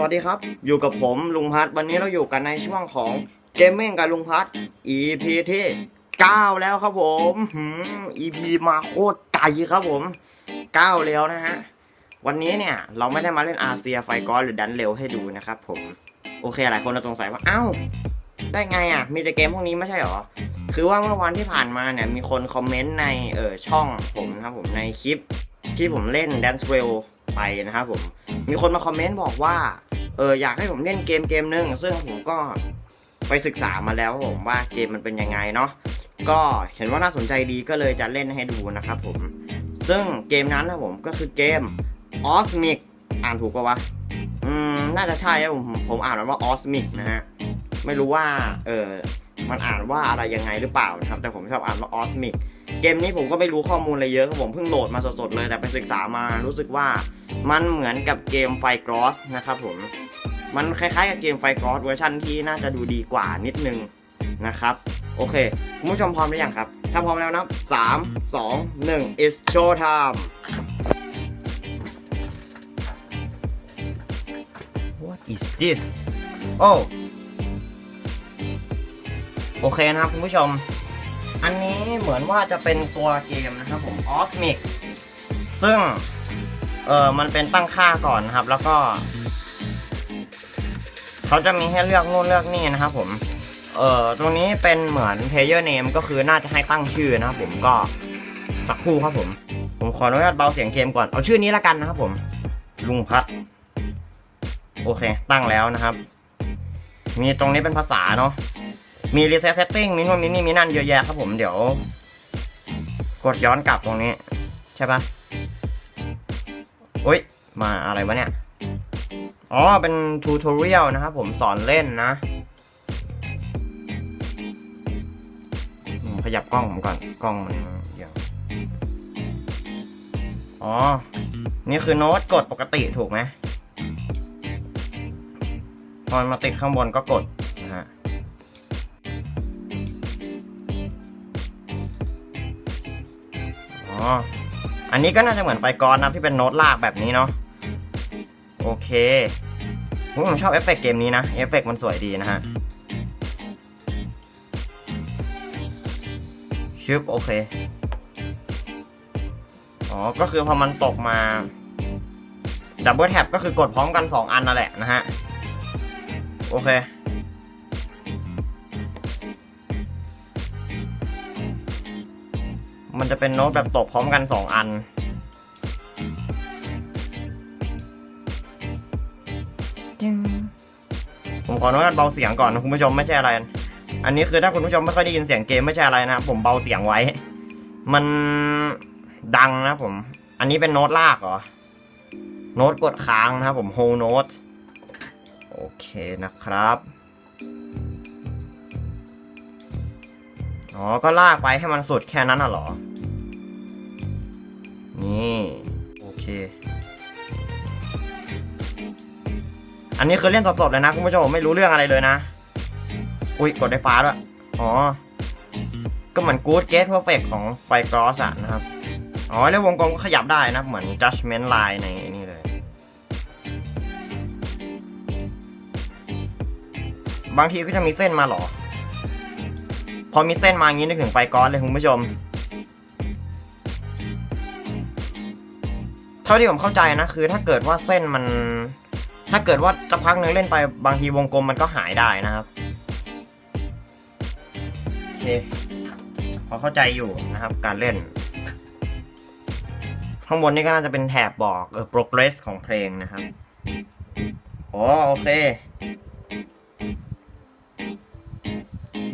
วัสดีครับ อยู่กับผมลุงพัดวันนี้เราอยู่กันในช่วงของเกมมิ่งกับลุงพัด EP ที่ 9 แล้วครับผมหืม EP มาโคตรไกลครับผม 9 แล้วนะฮะ วันนี้เนี่ยเราไม่ได้มาเล่นอาเซียไฟกอนหรือดันเร็วให้ดูนะครับผม โอเคหลายคนจะสงสัยว่า เอ้า ได้ไงอะ มีแต่เกมพวกนี้ไม่ใช่หรอ คือว่าเมื่อวันที่ผ่านมาเนี่ยมีคนคอมเมนต์ในเออช่องผมนะครับผมในคลิปที่ผมเล่น Dance Well ไปนะครับผมมีคนมาคอมเมนต์บอกว่าเอออยากให้ผมเล่นเกมเกมหนึ่งซึ่งผมก็ไปศึกษามาแล้วผมว่าเกมมันเป็นยังไงเนาะก็เห็นว่าน่าสนใจดีก็เลยจะเล่นให้ดูนะครับผม ซึ่งเกมนั้นนะผมก็คือเกม Osmic อ่านถูกปะวะอืมน่าจะใช่ครับผมผมอ่านว่า Osmic นะฮะไม่รู้ว่าเออมันอ่านว่าอะไรยังไงหรือเปล่านะครับ แต่ผมชอบอ่านว่า Osmic กมนี้ผมก็ไม่รู้ข้อมูลอะไรเยอะครับผมเพิ่งโหลดมาสดๆเลยแต่ไปศึกษามารู้สึกว่ามันเหมือนกับเกมไฟกรอสนะครับผมมันคล้ายๆกับเกมไฟกรอสเวอร์ชันที่น่าจะดูดีกว่านิดนึงนะครับ โอเค คุณผู้ชมพร้อมหรือยังครับ ถ้าพร้อมแล้วนะสามสองหนึ่ง it's show time what is this โอ้โอเคนะครับคุณผู้ชม อันนี้เหมือนว่าจะเป็นตัวเกมนะครับผม Osmic ซึ่ง เออมันเป็นตั้งค่าก่อนนะครับ แล้วก็ เขาจะมีให้เลือกนู่นเลือกนี่นะครับผม เออตรงนี้เป็นเหมือน player name ก็คือน่าจะให้ตั้งชื่อนะครับผมก็สักครู่ครับผม ผมขออนุญาตเบาเสียงเกมก่อน เอาชื่อนี้ละกันนะครับผม ลุงพัด โอเค ตั้งแล้วนะครับ มีตรงนี้เป็นภาษาเนาะ มี reset setting มีนู่นมีนี่มีนั่นเยอะแยะครับผมเดี๋ยว กดย้อนกลับตรงนี้ ใช่ปะโอ๊ยมาอะไรวะเนี่ย อ๋อ เป็นทูทอเรียลนะครับผมสอนเล่นนะ ขยับกล้องผมก่อน กล้องมันอย่างอ๋อ นี่คือโน้ตกดปกติถูกไหมพอมาติดข้างบนก็กด อ๋ออันนี้ก็น่าจะเหมือนไฟกรอนนะที่เป็นโน้ตลากแบบนี้เนาะโอเคผมชอบเอฟเฟกต์เกมนี้นะเอฟเฟกต์มันสวยดีนะฮะชึบโอเคอ๋อก็คือพอมันตกมาดับเบิลแท็บก็คือกดพร้อมกัน 2 อันนั่นแหละนะฮะ โอเค มันจะเป็นโน้ตแบบตกพร้อมกัน 2 อันจึงผมขออนุญาตเบาเสียงก่อนนะคุณผู้ชมไม่ใช่อะไร อันนี้คือถ้าคุณผู้ชมไม่ค่อยได้ยินเสียงเกมไม่ใช่อะไรนะครับผมเบาเสียงไว้ มันดังนะผม อันนี้เป็นโน้ตลากเหรอ โน้ตกดค้างนะครับผม whole note โอเคนะครับ อ๋อ ก็ลากไปให้มันสุดแค่นั้นน่ะเหรอ นี่โอเค อันนี้คือเล่นสดๆเลยนะคุณผู้ชมไม่รู้เรื่องอะไรเลยนะ อุ้ยกดได้ฟ้าด้วยอ๋อ ก็เหมือน Good Gate Perfect ของไฟกรอสอะนะครับ อ๋อ แล้ววงกลมก็ขยับได้นะ เหมือน Judgment Line ในนี่เลย บางทีก็จะมีเส้นมาหรอ พอมีเส้นมาอย่างนี้นึกถึงไฟกรอสเลยคุณผู้ชม เท่าที่ผมเข้าใจนะคือ ถ้าเกิดว่าเส้นมัน ถ้าเกิดว่าจะพักหนึ่งเล่นไปบางทีวงกลมมันก็หายได้นะครับโอเคพอเข้าใจอยู่นะครับ การเล่น ข้างบนนี่ก็น่าจะเป็นแถบบอกเออ progress ของเพลงนะครับอ๋อโอเค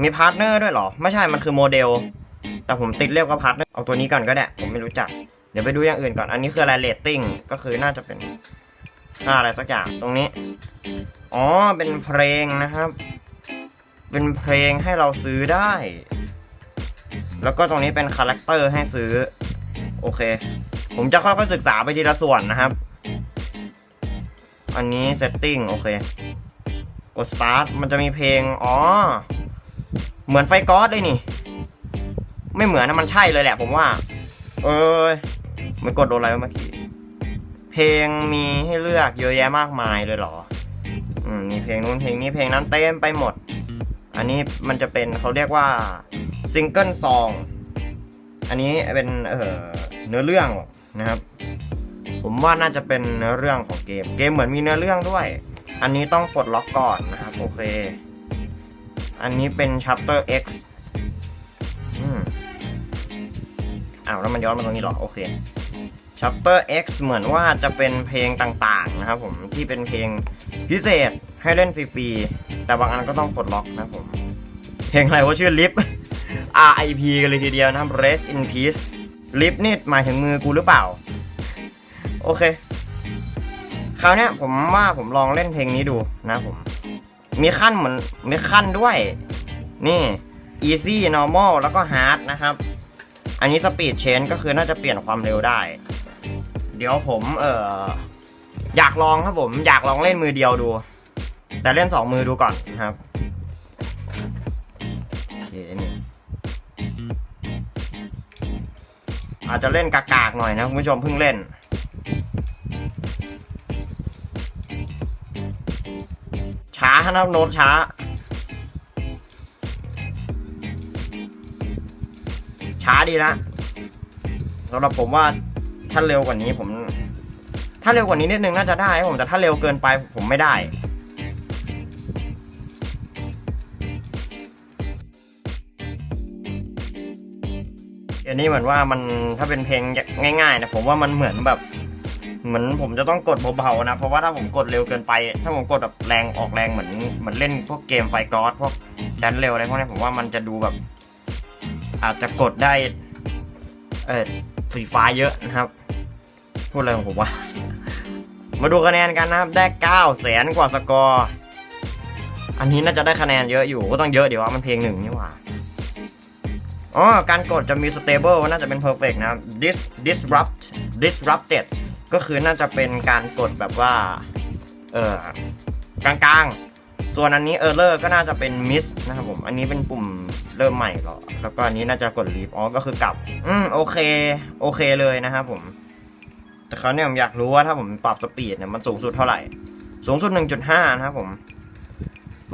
มีพาร์ทเนอร์ด้วยเหรอ ไม่ใช่มันคือโมเดล แต่ผมติดเรียกว่าพาร์ทเนอร์เอาตัวนี้ก่อนก็ได้ ผมไม่รู้จัก เดี๋ยวไปดูอย่างอื่นก่อน อันนี้คืออะไรเรตติ้งก็คือน่าจะเป็นอะไรสักอย่างตรงนี้ อ๋อ เป็นเพลงนะครับ เป็นเพลงให้เราซื้อได้ แล้วก็ตรงนี้เป็นคาแรคเตอร์ให้ซื้อ โอเค ผมจะค่อยๆศึกษาไปทีละส่วนนะครับ อันนี้ setting โอเค กด start มันจะมีเพลง อ๋อ เหมือนไฟก๊อสเลยนี่ ไม่เหมือนนะมันใช่เลยแหละผมว่า เออ ไม่กดโดนอะไรเมื่อกี้ เพลงมีให้เลือกเยอะแยะมากมายเลยเหรอ อืมมีเพลงนู้นเพลงนี้เพลงนั้นเต็มไปหมด อันนี้มันจะเป็นเขาเรียกว่าซิงเกิลซอง อันนี้เป็นเออเนื้อเรื่องนะครับ ผมว่าน่าจะเป็นเนื้อเรื่องของเกม เกมเหมือนมีเนื้อเรื่องด้วย อันนี้ต้องปลดล็อกก่อนนะครับโอเค อันนี้เป็น chapter X อ้าวแล้วมันย้อนมาตรงนี้หรอ โอเค chapter X เหมือนว่าจะเป็นเพลงต่างๆนะครับผมที่เป็นเพลงพิเศษให้เล่นฟรีๆ แต่บางอันก็ต้องปลดล็อกนะผม เพลงอะไรว่าชื่อลิฟ RIP กันเลยทีเดียวนะครับ Rest in Peace ลิฟนี่หมายถึงมือกูหรือเปล่า โอเค คราวนี้ผมว่าผมลองเล่นเพลงนี้ดูนะผม มีขั้นเหมือนมีขั้นด้วย นี่ easy normal แล้วก็ hard นะครับ อันนี้ speed change ก็คือน่าจะเปลี่ยนความเร็วได้ เดี๋ยวผมเอออยากลองครับผมอยากลองเล่นมือเดียวดู แต่เล่นสองมือดูก่อนนะครับโอเคนี่อาจจะเล่นกากๆหน่อยนะคุณผู้ชมเพิ่งเล่นช้านะโน้ตช้า ช้าดีนะสำหรับผมว่าถ้าเร็วกว่านี้ผม ถ้าเร็วกว่านี้นิดนึงน่าจะได้ผมแต่ถ้าเร็วเกินไปผมไม่ได้อันนี้เหมือนว่ามันถ้าเป็นเพลงง่ายๆนะผมว่ามันเหมือนแบบ เหมือนผมจะต้องกดเบาๆนะ เพราะว่าถ้าผมกดเร็วเกินไป ถ้าผมกดแบบแรงออกแรงเหมือนเหมือนเล่นพวกเกมไฟกรอสพวกแดนเร็วอะไรพวกนี้ผมว่ามันจะดูแบบ อาจจะกดได้ เออฟรีไฟเยอะนะครับ พูดอะไรของผมวะ มาดูคะแนนกันนะครับ ได้เก้าแสนกว่าสกอร์ อันนี้น่าจะได้คะแนนเยอะอยู่ ก็ต้องเยอะเดี๋ยวว่ามันเพลงหนึ่งนี่หว่า อ๋อ การกดจะมี stable น่าจะเป็น perfect นะครับ dis disrupt disrupted ก็คือน่าจะเป็นการกดแบบว่า เออกลางๆ ส่วนอันนี้เออร์เลอร์ก็น่าจะเป็นมิสนะครับผม อันนี้เป็นปุ่มเริ่มใหม่หรอ แล้วก็อันนี้น่าจะกดลีฟอ๋อก็คือกลับ อืมโอเค โอเคเลยนะครับผม แต่คราวเนี้ยผมอยากรู้ว่าถ้าผมปรับสปีดเนี่ยมันสูงสุดเท่าไหร่ สูงสุด 1.5 นะครับผม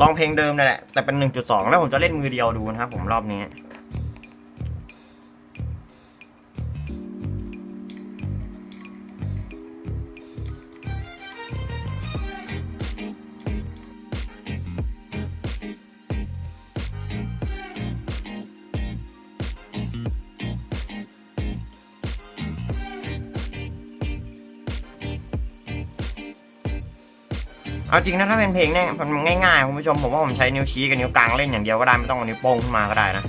ลองเพลงเดิมนั่นแหละ แต่เป็น 1.2 แล้วผมจะเล่นมือเดียวดูนะครับผมรอบนี้ เอาจริงนะถ้าเป็นเพลงเนี่ยมันง่ายๆคุณผู้ชมผมว่าผมใช้นิ้วชี้กับนิ้วกลางเล่นอย่างเดียวก็ได้ไม่ต้องเอานิ้วโป้งขึ้นมาก็ได้นะ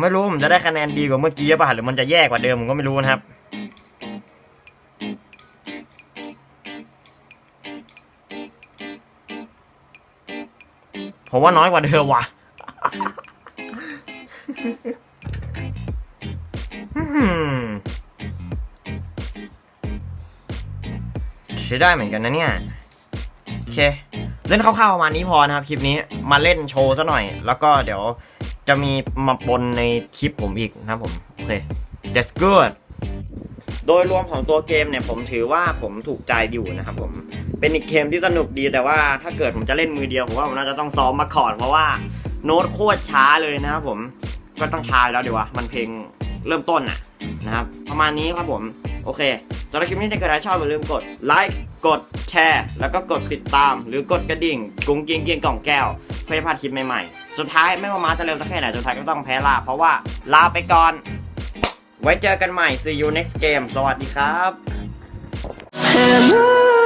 ไม่รู้ผมจะได้คะแนนดีกว่าเมื่อกี้ป่ะหรือมันจะแย่กว่าเดิมผมก็ไม่รู้นะครับผมว่าน้อยกว่าเดิมว่ะใช้ได้เหมือนกันนะเนี่ย โอเค เล่นคร่าวๆประมาณนี้พอนะครับ คลิปนี้มาเล่นโชว์ซะหน่อย แล้วก็เดี๋ยว จะมีมาปนในคลิปผมอีกนะครับผม โอเค that's good โดยรวมของตัวเกมเนี่ยผมถือว่าผมถูกใจอยู่นะครับผม เป็นอีกเกมที่สนุกดีแต่ว่าถ้าเกิดผมจะเล่นมือเดียวผมว่าผมน่าจะต้องซ้อมมาก่อนเพราะว่าโน้ตโคตรช้าเลยนะครับผมก็ต้องช้าแล้วเดี๋ยววะมันเพลงเริ่มต้นน่ะนะครับประมาณนี้ครับผม โอเคสำหรับคลิปนี้ถ้าเกิดใครชอบอย่าลืมกดไลค์กด แชร์ แล้วก็กดติดตาม หรือกดกระดิ่งกุ้งกิ้งเกียงกล่องแก้วเพื่อพลาดคลิปใหม่ๆ สุดท้ายไม่ว่ามาจะเร็วสักแค่ไหนสุดท้ายก็ต้องแพ้ลาเพราะว่าลาไปก่อน ไว้เจอกันใหม่ see you next game สวัสดีครับ Hello